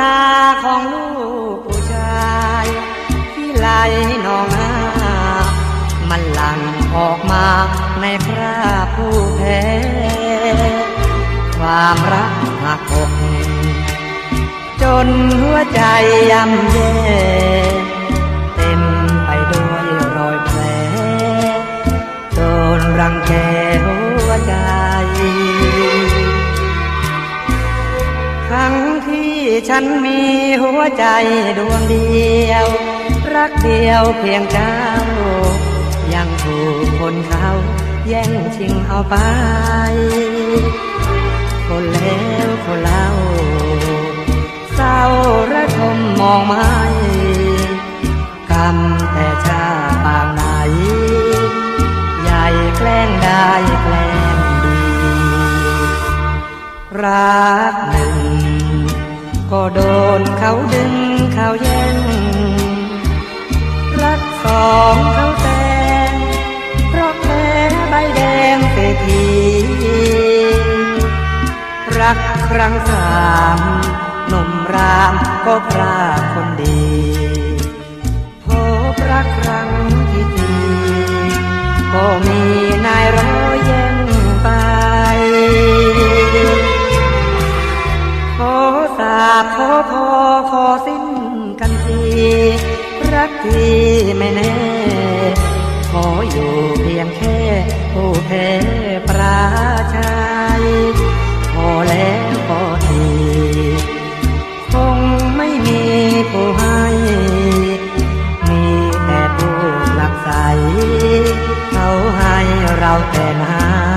ตาของลูกผู้ชายที่ไหลนองหามันหลั่งออกมาในคราผู้แพ้ความรักหักอกจนหัวใจย่ำเย่เต็มไปด้วยรอยแผลโดนรังแกหัวใจ ฉันมีหัวใจดวงเดียว รักเดียวเพียงเจ้า ยังถูกคนเขาแย่งชิงเอาไป คนแล้วคนเล่าเศร้าระทมมองไม่กรรมแต่ชาปางไหน ใหญ่แกล้งได้แกล้งดี รักหนึ่ง ก็โดนเขาดึงเขาแย่งรักสองเขาแต่งเพราะแพ้ใบแดงเศรษฐีรักครั้งสามหนุ่มรามก็พรากคนดีพบรักครั้งที่สี่ก็มี ที่ไม่แน่ ขออยู่เพียงแค่ผู้แพ้ปราชัยพอแล้วพอทีคงไม่มีผู้ให้ มีแต่ผู้หลักใส เขาให้เราแต่น้ำ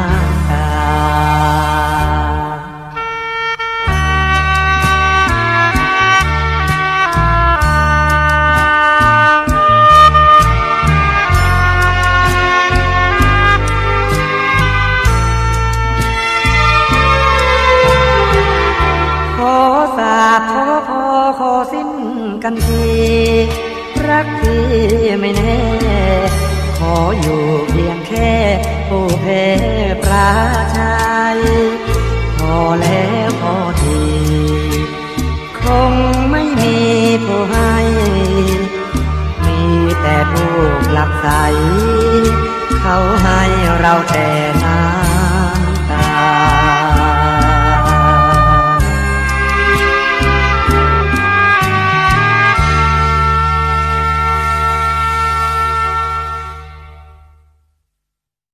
กันทีรักที่ไม่แน่ ขออยู่เพียงแค่ผู้แพ้ปราชัยพอแล้วพอที คงไม่มีผู้ให้ มีแต่ผู้หลักใส เขาให้เราแต่น้ำ